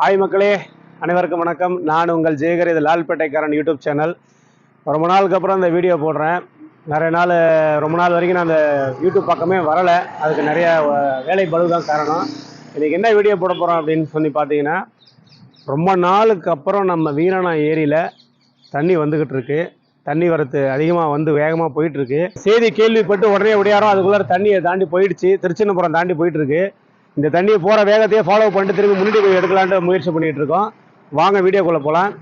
Hi மக்களே. அனைவருக்கும் வணக்கம். நான் உங்கள் ஜெயகர் இது லால்பேட்டைக்காரன் யூடியூப் சேனல். ரொம்ப நாளுக்கு அப்புறம் இந்த வீடியோ போடுறேன். நிறைய நாள் ரொம்ப நாள் வரைக்கும் நான் அந்த யூடியூப் பக்கமே வரலை. அதுக்கு நிறைய வேலை பளு தான் காரணம். இன்றைக்கி என்ன வீடியோ போட போகிறோம் அப்படின்னு சொல்லி பார்த்தீங்கன்னா ரொம்ப நாளுக்கு அப்புறம் நம்ம வீரணா ஏரியில் தண்ணி வந்துக்கிட்டு இருக்கு. தண்ணி வரத்து அதிகமாக வந்து வேகமாக போயிட்டுருக்கு செய்தி கேள்விப்பட்டு உடனே ஒடியாரம் அதுக்குள்ளே தண்ணியை தாண்டி போயிடுச்சு. திருச்சின்னபுரம் தாண்டி போயிட்டுருக்கு இந்த தண்ணியை போகிற வேகத்தையே ஃபாலோ பண்ணிட்டு திரும்பி முன்னாடி போய் எடுக்கலான்ட்டு முயற்சி பண்ணிகிட்டு இருக்கோம். வாங்க வீடியோக்குள்ளே போகலாம்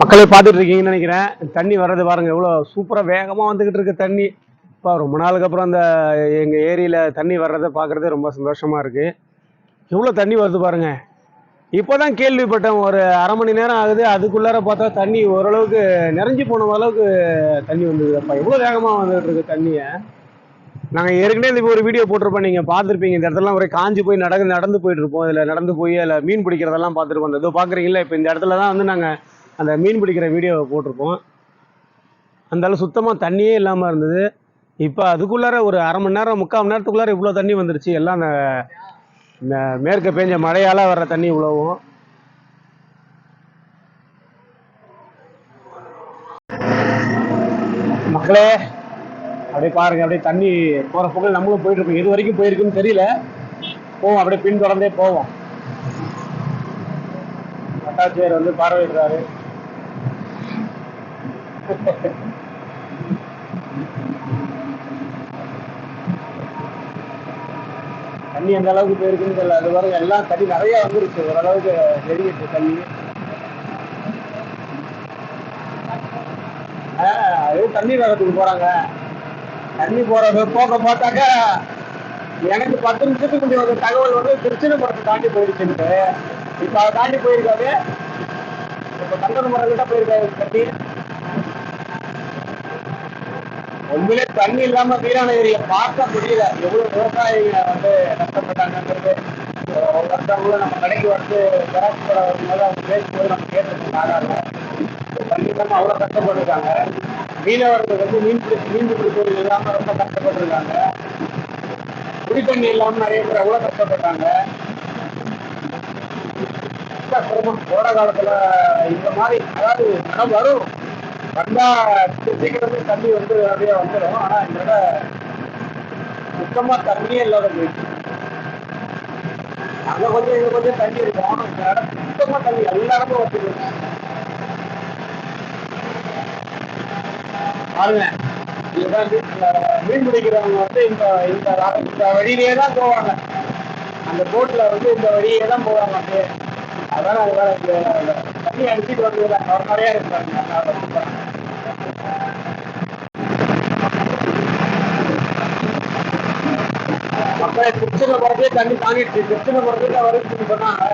மக்களை பார்த்துட்டு இருக்கீங்கன்னு நினைக்கிறேன். தண்ணி வர்றது பாருங்கள் எவ்வளோ சூப்பராக வேகமாக வந்துக்கிட்டு இருக்கு தண்ணி. இப்போ ரொம்ப நாளுக்கு அப்புறம் அந்த எங்கள் ஏரியில் தண்ணி வர்றதை பார்க்குறதே ரொம்ப சந்தோஷமாக இருக்குது எவ்வளோ தண்ணி வருது பாருங்கள் இப்போ தான் கேள்விப்பட்டேன் ஒரு அரை மணி நேரம் ஆகுது அதுக்குள்ளார பார்த்தா தண்ணி ஓரளவுக்கு நிறைஞ்சு போன அளவுக்கு தண்ணி வந்ததுப்பா. எவ்வளோ வேகமாக வந்துட்டு இருக்கு தண்ணியை? நாங்கள் ஏற்கனவே இந்த ஒரு வீடியோ போட்டிருப்போம் நீங்கள் பார்த்துருப்பீங்க இந்த இடத்துலலாம் ஒரே காஞ்சி போய் நடந்து நடந்து போயிட்டு இருப்போம் இதில் நடந்து போய் அதில் மீன் பிடிக்கிறதெல்லாம் பார்த்துருப்போம். அந்த இதோ பார்க்குறீங்களா இப்போ இந்த இடத்துல தான் வந்து நாங்கள் அந்த மீன் பிடிக்கிற வீடியோவை போட்டிருப்போம். அந்த அளவு சுத்தமாக தண்ணியே இல்லாமல் இருந்தது. இப்போ அதுக்குள்ளார ஒரு அரை மணி நேரம் முக்கால் மணி நேரத்துக்குள்ளார இவ்வளோ தண்ணி வந்துருச்சு எல்லாம் அந்த இந்த மேற்க பெஞ்ச மழையால் வர்ற தண்ணி உழவும். மக்களே அப்படியே பாருங்க அப்படியே தண்ணி போகிற போக்கில் நம்மளும் போயிட்டு இருக்கோம் எது வரைக்கும் போயிருக்குன்னு தெரியல. போவோம் அப்படியே பின்தொடர்ந்தே போவோம். வட்டாட்சியர் வந்து பார்வையிடுறாரு. தண்ணி எந்த அளவுக்கு போயிருக்குன்னு தெரியல. அது வரை எல்லாம் தண்ணி நிறைய வந்துருச்சு. ஓரளவுக்கு தெரியுது தண்ணி. ஆ, அது தண்ணி வேகத்துக்கு போறாங்க. தண்ணி போறது போக பார்த்தாக்கா எனக்கு பத்து நிமிஷத்துக்கு முன்னாடி ஒரு தகவல் வந்து திருச்சினபுரத்தை தாண்டி போயிடுச்சுன்ட்டு. இப்போ அதை தாண்டி போயிருக்காது இப்போ முறை கிட்ட போயிருக்காது தண்ணி. உண்மையிலே தண்ணி இல்லாம வீரான ஏரியா பார்க்க முடியல எவ்வளவு விவசாயிங்க வந்து கஷ்டப்பட்டாங்கிறது ஒவ்வொருத்தவங்களும் நம்ம கடைக்கு வந்து ஜெராக்ஸ் போட வரும்போது அவங்க பேசும்போது நம்ம கேட்டுருக்கோம் சாதாரண தண்ணி இல்லாம அவ்வளவு கஷ்டப்பட்டிருக்காங்க மீனவர்கள் வந்து மீன் பிடிச்சி மீன் பிடிப்பது இல்லாம ரொம்ப கஷ்டப்பட்டிருக்காங்க குடி தண்ணி இல்லாம நிறைய பேர் அவ்வளவு கஷ்டப்பட்டாங்க சிரமம் கோடை காலத்துல இந்த மாதிரி அதாவது மழை வரும் வந்தா சீக்கிரமே தண்ணி வந்து அப்படியே வந்துடும் ஆனா இந்த சுத்தமா தண்ணியே இல்லாத போயிடுச்சு. அங்க கொஞ்சம் இங்க கொஞ்சம் தண்ணி இருக்கும். இந்த இடம் சுத்தமா தண்ணி எல்லா இடமும் வந்துருக்கு பாருங்க இதுதான் மீன் மீன் பிடிக்கிறவங்க வந்து இந்த இந்த இந்த வழியிலேயே தான் போவாங்க. அந்த போட்ல வந்து இந்த வழியே தான் போவாங்க அப்படியே. அதான் அது வேற இந்த தண்ணி அடிச்சுட்டு வந்து நிறைய இருக்காங்க மக்களை திருச்சில தண்ணி தாங்கிடுச்சு. திருச்சில போறதுக்கு வருதுன்னு சொன்னாங்க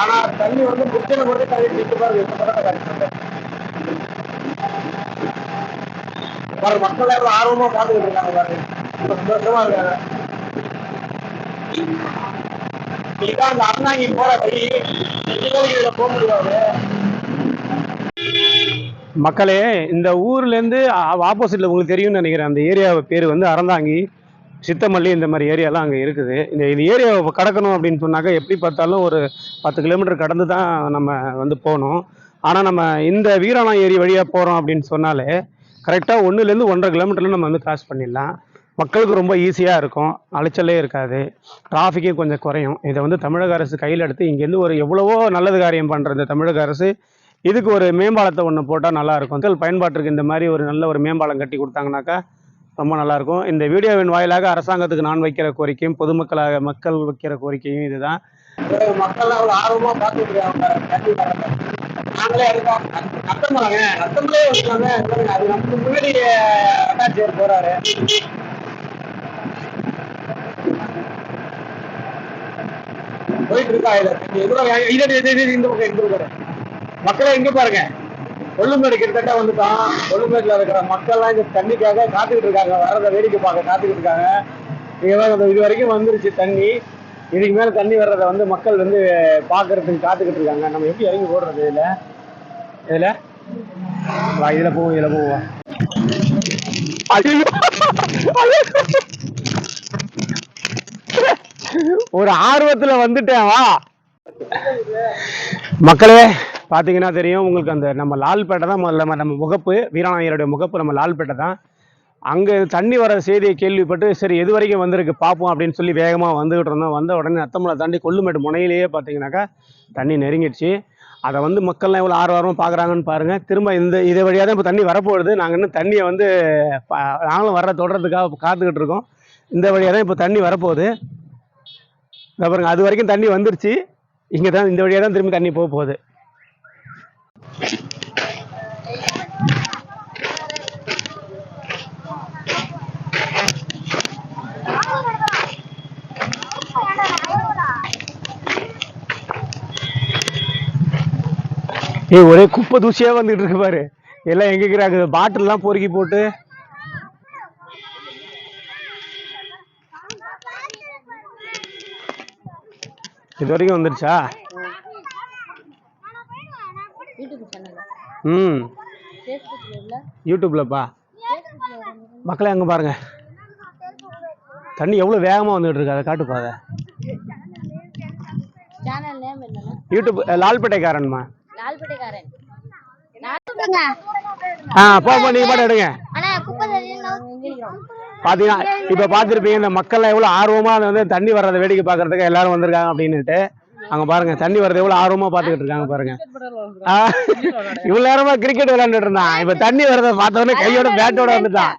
ஆனா தண்ணி வந்து திருச்சில மட்டும் தாங்கிட்டு நிற்க பாருங்க இந்த மக்கள் எவ்வளவு ஆர்வமா பார்த்துக்கிட்டு இருக்காங்க பாருங்க. சந்தோஷமா இருக்காங்க. இதுதான் அந்த அண்ணாங்கி போற வழி. போக முடியாது. மக்களே இந்த ஊர்லேருந்து ஆப்போசிட்டில் உங்களுக்கு தெரியும்னு நினைக்கிறேன். அந்த ஏரியாவை பேர் வந்து அறந்தாங்கி. சித்தமல்லி இந்த மாதிரி ஏரியாலாம் அங்கே இருக்குது. இந்த இந்த ஏரியாவை கடக்கணும் அப்படின்னு சொன்னாக்கா எப்படி பார்த்தாலும் ஒரு பத்து கிலோமீட்டர் கடந்து தான் நம்ம வந்து போகணும். ஆனால் நம்ம இந்த வீராணம் ஏரி வழியாக போகிறோம் அப்படின்னு சொன்னாலே கரெக்டாக ஒன்றுலேருந்து ஒன்றரை கிலோமீட்டரில் நம்ம வந்து கிராஸ் பண்ணிடலாம். மக்களுக்கு ரொம்ப ஈஸியாக இருக்கும். அலைச்சலே இருக்காது. டிராஃபிக்கும் கொஞ்சம் குறையும். இதை வந்து தமிழக அரசு கையில் எடுத்து இங்கேருந்து ஒரு எவ்வளவோ நல்லது காரியம் பண்ணுற இந்த தமிழக அரசு இதுக்கு ஒரு மேம்பாலத்தை ஒன்று போட்டால் நல்லாயிருக்கும் மக்கள் பயன்பாட்டிற்கு இந்த மாதிரி ஒரு நல்ல ஒரு மேம்பாலம் கட்டி கொடுத்தாங்கனாக்கா ரொம்ப நல்லாயிருக்கும். இந்த வீடியோவின் வாயிலாக அரசாங்கத்துக்கு நான் வைக்கிற கோரிக்கையும் பொதுமக்களாக மக்கள் வைக்கிற கோரிக்கையும் இதுதான். மக்கள் அவ்வளோ ஆர்வமாக பார்த்துட்டு நாங்களே இருக்கோம் நத்தமலைங்க நத்தமலே வச்சுக்காங்க அது நமக்கு முன்னாடி அட்டாச்சியர் போறாரு. போயிட்டு இருக்கா இதுல இந்த பக்கம் இந்த பக்கம் மக்களை எங்க பாருங்க. கொள்ளுமேடு கிட்டத்தட்ட வந்துட்டான். கொள்ளுமேட்டில் இருக்கிற மக்கள்லாம் இந்த தண்ணிக்காக காத்துக்கிட்டு இருக்காங்க. வர்றதை வேடிக்கை பார்க்க காத்துக்கிட்டு இருக்காங்க. இங்கே இது வரைக்கும் வந்துருச்சு தண்ணி. இதுக்கு மேலே தண்ணி வர்றதை வந்து மக்கள் வந்து பார்க்கறதுக்கு காத்துக்கிட்டு இருக்காங்க. நம்ம எப்படி இறங்கி ஓடுறது இதில்? இதில்? வா இதில் போவோம் இதில் போவோம் ஒரு ஆர்வத்துல வந்துட்டேன் வா. மக்களே பார்த்தீங்கன்னா தெரியும் உங்களுக்கு அந்த நம்ம லால்பேட்டை தான் முதல்ல நம்ம- நம்ம முகப்பு வீராநாயருடைய முகப்பு நம்ம லால்பேட்டை தான். அங்கே தண்ணி வர செய்தியை கேள்விப்பட்டு சரி எது வரைக்கும் வந்திருக்கு பார்ப்போம் அப்படின்னு சொல்லி வேகமாக வந்துகிட்டு இருந்தோம். வந்த உடனே அத்தமலை தாண்டி கொல்லுமேட்டு முனையிலேயே பார்த்தீங்கன்னாக்கா தண்ணி நெருங்கிடுச்சு. அதை வந்து மக்கள்லாம் எவ்வளோ ஆர்வாரமாக பார்க்குறாங்கன்னு பாருங்கள் திரும்ப இந்த இதை வழியாக தான் இப்போ தண்ணி வரப்போகுது. நாங்கள் இன்னும் தண்ணியை வந்து நாங்களும் வர தொடர்றதுக்காக காத்துக்கிட்டு இருக்கோம். இந்த வழியாக தான் இப்போ தண்ணி வரப்போகுது. இதை பாருங்க அது வரைக்கும் தண்ணி வந்துருச்சு இங்கே தான் இந்த வழியாக தான் திரும்பி தண்ணி போக போகுது. ஏய் ஒரே குப்பை தூசியா வந்துட்டு இருக்கு பாரு. எல்லாம் எங்க இருக்கிறாங்க பாட்டில் எல்லாம் பொறுக்கி போட்டு இது வரைக்கும் வந்துருச்சா? ம். யூடியூப்லப்பா? மக்களே அங்க பாருங்க. தண்ணி எவ்வளவு வேகமா வந்துட்டு இருக்கு அதை காட்டுப்பா அதை. யூடியூப் லால்பேட்டைக்காரன்மா. லால்பேட்டைக்காரன். ஆ போ போ நீங்க பாட்டு எடுங்க. பாத்தீங்கன்னா இப்ப பாத்திருப்பீங்க இந்த மக்கள் எவ்வளவு ஆர்வமா அதை வந்து தண்ணி வர்றதை வேடிக்கை பாக்குறதுக்கு எல்லாரும் வந்திருக்காங்க அப்படின்னுட்டு. அங்க பாருங்க தண்ணி வர்றது எவ்வளவு ஆர்வமா பாத்துக்கிட்டு இருக்காங்க பாருங்க. இவ்வளவு நேரமா கிரிக்கெட் விளையாண்டுட்டு இருந்தான். இப்ப தண்ணி வர்றத பார்த்த உடனே கையோட பேட்டோட வந்துட்டான்.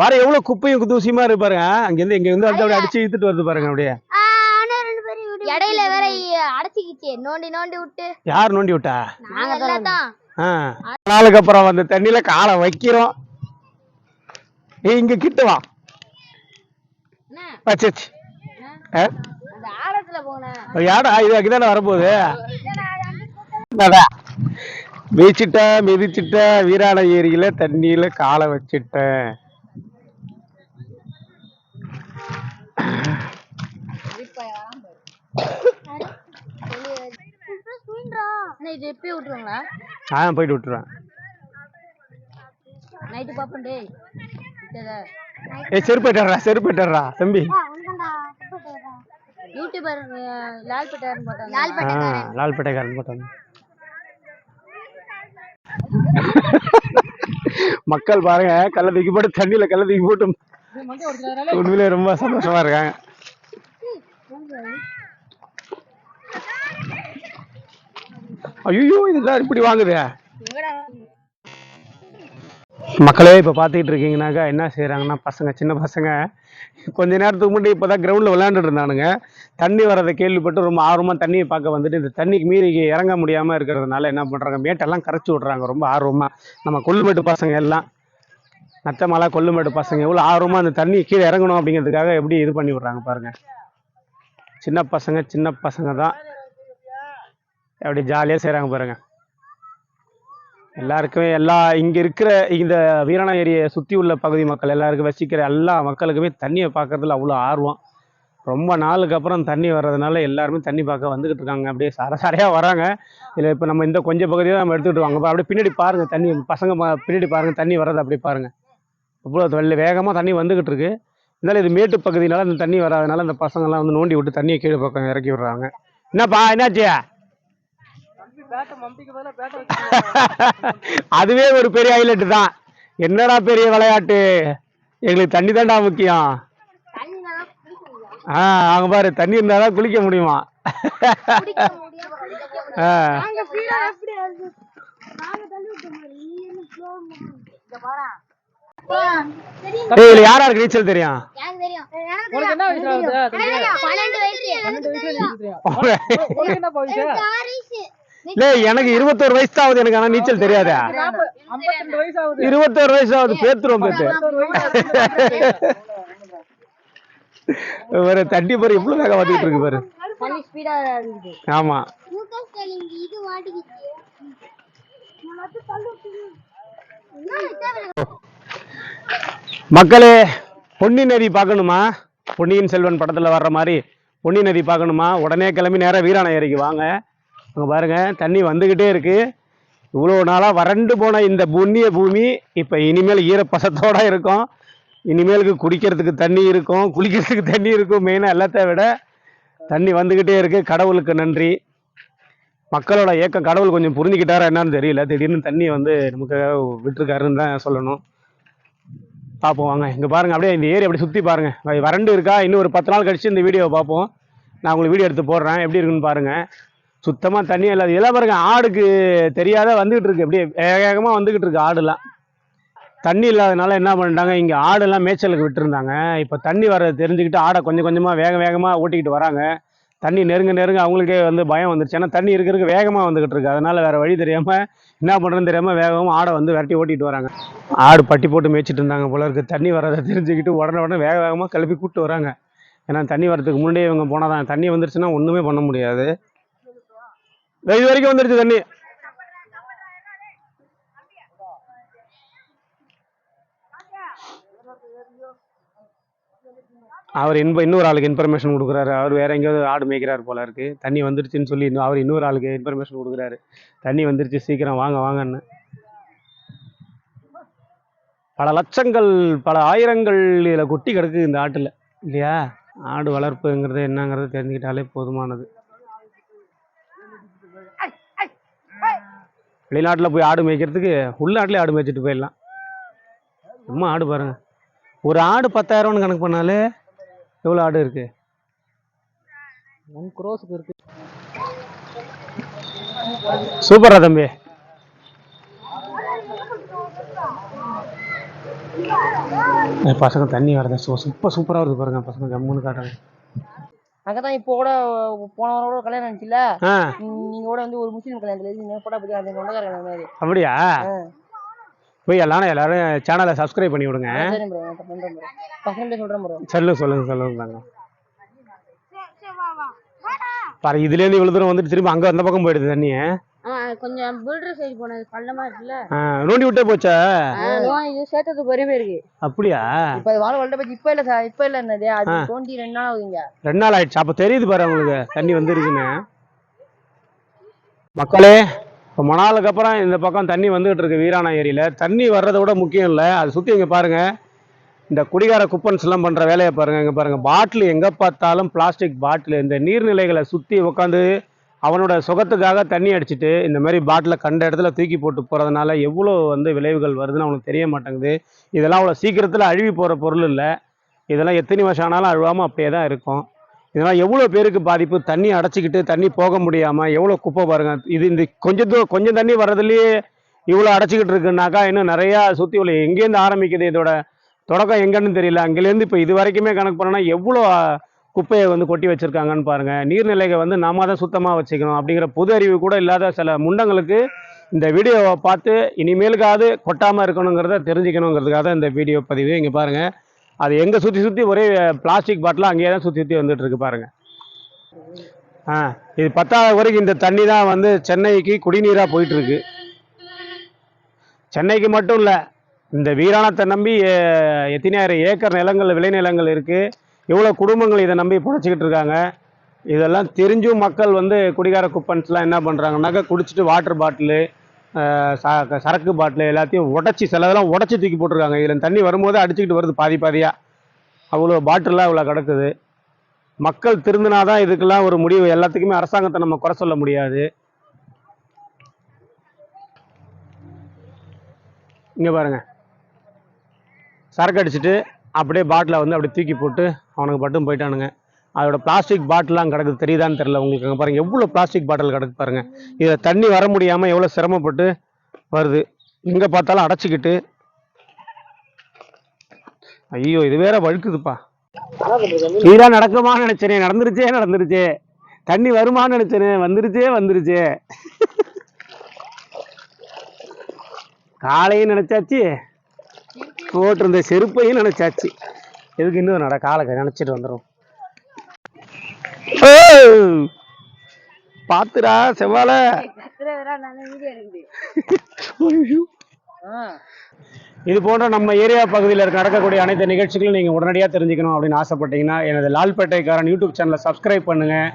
பாரு எவ்வளவு குப்பையும் தூசியுமா இருக்கு பாருங்க. அங்க இருந்து இங்க இருந்து அப்படியே அப்படியே அடிச்சு இழுத்துட்டு வருது பாருங்க அப்படியே. இடையில வேற அடைச்சிக்கிச்சு. நோண்டி நோண்டி விட்டு. யார் நோண்டி விட்டா? நாங்க. நாளுக்கு அப்புறம் அந்த தண்ணியில காலை வைக்கிறோம். ஏய் இங்க கிட்ட வா. போனேன் யாடா இது அங்கதானே வரப்போகுது? அதான். மீச்சிட்ட மிதிச்சிட்ட வீராண ஏரியில தண்ணியில காலை வச்சிட்டேன். இது விட்டுருங்களா ஆ போயிட்டு விட்டுருவேன். நைட்டு பாப்போம் டேய். விட்டதா? ஏ செருப்பு எட்டர்றா செருப்பு எட்டர்றா தம்பி யூடியூபர் அஹ், லால்பேட்டையார்னு போட்டாங்க மக்கள் பாருங்க கள்ள தூக்கி போட்டு தண்ணியில கள்ள தூக்கி போட்டு உண்மையிலே ரொம்ப சந்தோஷமா இருக்காங்க. ஐயோ இதெல்லாம் இப்படி வாங்குதே? மக்களே இப்போ பார்த்துக்கிட்டு இருக்கீங்கன்னாக்கா என்ன செய்கிறாங்கன்னா பசங்க சின்ன பசங்க கொஞ்ச நேரத்துக்கு முன்னாடி இப்போ தான் கிரவுண்டில் விளையாண்டுட்டு இருந்தானுங்க. தண்ணி வரதை கேள்விப்பட்டு ரொம்ப ஆர்வமாக தண்ணியை பார்க்க வந்துட்டு இந்த தண்ணிக்கு மீறி இறங்க முடியாமல் இருக்கிறதுனால என்ன பண்ணுறாங்க மேட்டெல்லாம் கரைச்சி விட்றாங்க ரொம்ப ஆர்வமாக நம்ம கொல்லுமேட்டு பசங்க எல்லாம் நத்தமலை கொல்லுமேட்டு பசங்க எவ்வளோ ஆர்வமாக அந்த தண்ணி கீழே இறங்கணும் அப்படிங்கிறதுக்காக எப்படி இது பண்ணி விட்றாங்க பாருங்க. சின்ன பசங்க சின்ன பசங்க தான். அப்படி ஜாலியாக செய்கிறாங்க பாருங்கள் எல்லாருக்குமே எல்லா இங்கே இருக்கிற இந்த வீரணா ஏரியை சுற்றி உள்ள பகுதி மக்கள் எல்லாருக்கும் வசிக்கிற எல்லா மக்களுக்குமே தண்ணியை பார்க்கறதுல அவ்வளோ ஆர்வம். ரொம்ப நாளுக்கு அப்புறம் தண்ணி வர்றதுனால எல்லாருமே தண்ணி பார்க்க வந்துக்கிட்டு இருக்காங்க. அப்படியே சரசரையாக வராங்க. இதில் இப்போ நம்ம இந்த கொஞ்சம் பகுதியை நம்ம எடுத்துக்கிட்டு வாங்க. அப்படியே பின்னாடி பாருங்கள் தண்ணி. பசங்க பின்னாடி பாருங்கள் தண்ணி வர்றது அப்படி பாருங்கள் இவ்வளோ வெள்ளை வேகமாக தண்ணி வந்துக்கிட்டு இருக்கு. இருந்தாலும் இது மேட்டு பகுதினால இந்த தண்ணி வராதனால இந்த பசங்கள்லாம் வந்து நோண்டி விட்டு தண்ணியை கீழே பக்கம் இறக்கி விடுறாங்க. என்னப்பா என்னாச்சு? அதுவே ஒரு பெரிய ஹைலைட் தான். என்னடா பெரிய விளையாட்டு? எங்களுக்கு தண்ணி தான்டா முக்கியம். ஆ அங்க பாரு தண்ணி இருந்தாதான் குளிக்க முடியுமா? ஆ. ஏய் இதுல யார் யாருக்கு நீச்சல் தெரியும்? பன்னெண்டு வயசு. இல்ல எனக்கு இருபத்தோரு வயசு தான் ஆகுது எனக்கு ஆனா நீச்சல் தெரியாதா. இருபத்தோரு வயசு ஆகுது பேத்துருவோம் பேத்து. வேற தண்ணி பாரு எவ்வளவு வேகம் வந்துட்டு இருக்கு பாரு. ஆமா. மக்களே பொன்னி நதி பார்க்கணுமா? பொன்னியின் செல்வன் படத்துல வர்ற மாதிரி பொன்னி நதி பார்க்கணுமா? உடனே கிளம்பி நேரா வீராண ஏரிக்கு வாங்க. அங்கே பாருங்கள் தண்ணி வந்துக்கிட்டே இருக்குது இவ்வளோ நாளாக வறண்டு போன இந்த புண்ணிய பூமி இப்போ இனிமேல் ஈரப்பசத்தோடு இருக்கும். இனிமேலுக்கு குடிக்கிறதுக்கு தண்ணி இருக்கும் குளிக்கிறதுக்கு தண்ணி இருக்கும் மெயினாக எல்லாத்த விட தண்ணி வந்துக்கிட்டே இருக்குது கடவுளுக்கு நன்றி. மக்களோட ஏக்கம் கடவுள் கொஞ்சம் புரிஞ்சுக்கிட்டாரா என்னன்னு தெரியல. திடீர்னு தண்ணி வந்து நமக்கு விட்டுருக்காருன்னு தான் சொல்லணும். பார்ப்போம் வாங்க. இங்கே பாருங்க அப்படியே இந்த ஏரி அப்படி சுற்றி பாருங்கள் வறண்டு இருக்கா? இன்னும் ஒரு பத்து நாள் கழித்து இந்த வீடியோவை பார்ப்போம். நான் உங்களுக்கு வீடியோ எடுத்து போடுறேன். எப்படி இருக்குன்னு பாருங்கள் சுத்தமாக தண்ணி இல்லாத இதெல்லாம் பாருங்க ஆடுக்கு தெரியாத வந்துக்கிட்டு இருக்கு. அப்படியே வேக வேகமாக வந்துக்கிட்டு இருக்கு ஆடுலாம். தண்ணி இல்லாதனால என்ன பண்ணிட்டாங்க இங்கே ஆடெல்லாம் மேய்ச்சலுக்கு விட்டுருந்தாங்க. இப்போ தண்ணி வர்றது தெரிஞ்சுக்கிட்டு ஆடை கொஞ்சம் கொஞ்சமாக வேக வேகமாக ஓட்டிக்கிட்டு வராங்க. தண்ணி நெருங்க நெருங்க அவங்களுக்கே வந்து பயம் வந்துருச்சு. ஏன்னா தண்ணி இருக்கிறதுக்கு வேகமாக வந்துக்கிட்டு இருக்கு. அதனால் வேறு வழி தெரியாமல் என்ன பண்ணுறதுன்னு தெரியாமல் வேகமாக ஆடை வந்து விரட்டி ஓட்டிகிட்டு வராங்க. ஆடு பட்டி போட்டு மேய்ச்சிட்டு இருந்தாங்க போல இருக்கு. தண்ணி வர்றதை தெரிஞ்சுக்கிட்டு உடனே உடனே வேக வேகமாக கிளப்பி கூப்பிட்டு வராங்க. ஏன்னா தண்ணி வரதுக்கு முன்னாடியே இவங்க போனால் தான் தண்ணி வந்துருச்சுன்னா ஒன்றுமே பண்ண முடியாது. இது வரைக்கும் வந்துருச்சு தண்ணி. அவர் இன்ப இன்னொரு ஆளுக்கு இன்ஃபர்மேஷன் கொடுக்குறாரு. அவர் வேற எங்கேயாவது ஆடு மேய்க்கிறார் போல இருக்கு. தண்ணி வந்துருச்சுன்னு சொல்லி இன்னும் அவர் இன்னொரு ஆளுக்கு இன்ஃபர்மேஷன் கொடுக்குறாரு. தண்ணி வந்துருச்சு சீக்கிரம் வாங்க வாங்கன்னு. பல லட்சங்கள் பல ஆயிரங்கள் இதில் கொட்டி கிடக்கு இந்த ஆட்டில். இல்லையா? ஆடு வளர்ப்புங்கிறது என்னங்கிறது தெரிஞ்சுக்கிட்டாலே போதுமானது. வெளிநாட்டில் போய் ஆடு மேய்க்கிறதுக்கு உள்நாட்டிலே ஆடு மேய்ச்சிட்டு போயிடலாம். சும்மா ஆடு பாருங்க. ஒரு ஆடு பத்தாயிரம்னு கணக்கு பண்ணாலே எவ்வளோ ஆடு இருக்கு? ஒன் க்ரோஸுக்கு இருக்கு. சூப்பரா தம்பி. பசங்க தண்ணி வரத சூப்பர் சூப்பரா வருது பாருங்க பசங்க ஜம்முன்னு காட்டுறாங்க. அங்கதான் இப்போ கூட போன வாரம் கூட கல்யாணம் இருந்துச்சுல ஆ. நீங்க கூட வந்து ஒரு முஸ்லீம் கல்யாணத்துல போட்டோ பத்தி அந்த சொந்தக்காரங்க அந்த மாதிரி. அப்படியா? போய் எல்லாரும் எல்லாரும் சேனலை சப்ஸ்கிரைப் பண்ணி விடுங்க. சொல்லுங்க சொல்லுங்க சொல்லுங்க பாரு இதுலேருந்து இவ்வளோ தூரம் வந்துட்டு திரும்ப அங்கே அந்த பக்கம் போயிடுது தண்ணி ஆ கொஞ்சம் பில்டர் சைடு போனது பள்ளமா இருக்குல்ல? நோண்டி விட்டே போச்சா? இது சேர்த்தது பெருமை இருக்கு. அப்படியா? இப்ப அது வாழை வளர்த்த பத்தி இப்ப இல்ல சார் இப்ப இல்ல என்னது அது தோண்டி ரெண்டு நாள் ஆகுதுங்க. ரெண்டு நாள் ஆயிடுச்சு. அப்போ தெரியுது பாரு உங்களுக்கு. தண்ணி வந்துருக்குன்னு. மக்களே இப்போ மணாலுக்கு அப்புறம் இந்த பக்கம் தண்ணி வந்துகிட்டு இருக்கு வீராணா ஏரியில். தண்ணி வர்றதை விட முக்கியம் இல்லை. அது சுற்றி இங்கே பாருங்க. இந்த குடிகார குப்பன்ஸ் எல்லாம் பண்ணுற வேலையை பாருங்க. இங்கே பாருங்க. பாட்டில் எங்கே பார்த்தாலும் பிளாஸ்டிக் பாட்டில். இந்த நீர்நிலைகளை சுற்றி உட்காந்து அவனோட சுகத்துக்காக தண்ணி அடிச்சுட்டு இந்த மாதிரி பாட்டிலை கண்ட இடத்துல தூக்கி போட்டு போகிறதுனால எவ்வளோ வந்து விளைவுகள் வருதுன்னு அவனுக்கு தெரிய மாட்டேங்குது. இதெல்லாம் அவ்வளோ சீக்கிரத்தில் அழுவி போகிற பொருள் இல்லை. இதெல்லாம் எத்தனை வருஷம் ஆனாலும் அழுவாமல் அப்படியே தான் இருக்கும். இதெல்லாம் எவ்வளோ பேருக்கு பாதிப்பு? தண்ணி அடைச்சிக்கிட்டு தண்ணி போக முடியாமல் எவ்வளோ குப்பை பாருங்க. இது இந்த கொஞ்சம் தூரம் கொஞ்சம் தண்ணி வர்றதுலேயே இவ்வளோ அடைச்சிக்கிட்டு இருக்குனாக்கா இன்னும் நிறையா சுற்றி உள்ள எங்கேருந்து ஆரம்பிக்குது இதோட தொடக்கம் எங்கேன்னு தெரியல. அங்கேருந்து இப்போ இது வரைக்குமே கணக்கு பண்ணோன்னா எவ்வளோ குப்பையை வந்து கொட்டி வச்சுருக்காங்கன்னு பாருங்கள் நீர்நிலைகள் வந்து நாம தான் சுத்தமாக வச்சுக்கணும் அப்படிங்கிற பொது அறிவு கூட இல்லாத சில முண்டங்களுக்கு இந்த வீடியோவை பார்த்து இனிமேலுக்காவது கொட்டாமல் இருக்கணுங்கிறத தெரிஞ்சுக்கணுங்கிறதுக்காக தான் இந்த வீடியோ பதிவு. இங்கே பாருங்கள் அது எங்கே சுற்றி சுற்றி ஒரே பிளாஸ்டிக் பாட்டில் அங்கேயே தான் சுற்றி சுற்றி வந்துட்டுருக்கு பாருங்கள் ஆ இது பத்தாவது வரைக்கும் இந்த தண்ணி தான் வந்து சென்னைக்கு குடிநீராக போயிட்டுருக்கு சென்னைக்கு மட்டும் இல்லை இந்த வீராணத்தை நம்பி அஹ், எத்தனாயிரம் ஏக்கர் நிலங்கள் விளைநிலங்கள் இருக்குது எவ்வளோ குடும்பங்கள் இதை நம்பி பிழைச்சிக்கிட்டு இருக்காங்க. இதெல்லாம் தெரிஞ்சும் மக்கள் வந்து குடிகார குப்பன்ஸ்லாம் என்ன பண்ணுறாங்கனாக்கா குடிச்சிட்டு வாட்டர் பாட்டிலு சரக்கு பாட்டில் எல்லாத்தையும் உடச்சி சிலதெல்லாம் உடச்சி தூக்கி போட்டிருக்காங்க. இதில் தண்ணி வரும்போது அடிச்சுக்கிட்டு வருது பாதி பாதியாக அவ்வளோ பாட்டிலாம் இவ்வளோ கிடக்குது. மக்கள் திருந்தினாதான் இதுக்கெல்லாம் ஒரு முடிவு. எல்லாத்துக்குமே அரசாங்கத்தை நம்ம குறை சொல்ல முடியாது. இங்கே பாருங்கள் சரக்கு அடிச்சிட்டு அப்படியே பாட்டிலை வந்து அப்படியே தூக்கி போட்டு அவனுக்கு பட்டும் போயிட்டானுங்க. அதோட பிளாஸ்டிக் பாட்டிலாம் கிடக்குது தெரியுதான்னு தெரில உங்களுக்கு அங்கே பாருங்கள் எவ்வளோ பிளாஸ்டிக் பாட்டில் கிடக்கு பாருங்கள் இதில் தண்ணி வர முடியாமல் எவ்வளோ சிரமப்பட்டு வருது. எங்கே பார்த்தாலும் அடைச்சிக்கிட்டு. ஐயோ இது வேற வழுக்குதுப்பா. இதெல்லாம் நடக்குமான்னு நினச்சேனே. நடந்துருச்சே நடந்துருச்சே. தண்ணி வருமான்னு நினச்சேனே. வந்துருச்சே வந்துருச்சே. காலையும் நினச்சாச்சு. போட்டிருந்த செருப்பையும் நினைச்சாச்சு. எதுக்கு இன்னும் நட காலை நினைச்சிட்டு வந்துடும் பாத்துடா செவ்வால இது போன்ற நம்ம ஏரியா பகுதியில் இருக்க நடக்கக்கூடிய அனைத்து நிகழ்ச்சிகளும் நீங்கள் உடனடியாக தெரிஞ்சுக்கணும் அப்படின்னு ஆசைப்பட்டீங்கன்னா எனது லால்பேட்டைக்காரன் யூடியூப் சேனலை சப்ஸ்கிரைப் பண்ணுங்கள்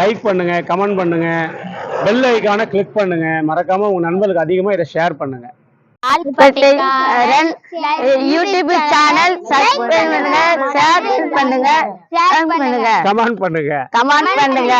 லைக் பண்ணுங்கள் கமெண்ட் பண்ணுங்கள் பெல் ஐக்கானை கிளிக் பண்ணுங்கள் மறக்காமல் உங்கள் நண்பர்களுக்கு அதிகமாக இதை ஷேர் பண்ணுங்கள் யூடியூப் சேனல் சப்ஸ்கிரைப் பண்ணுங்க ஷேர் பண்ணுங்க. கமெண்ட் பண்ணுங்க. கமெண்ட் பண்ணுங்க.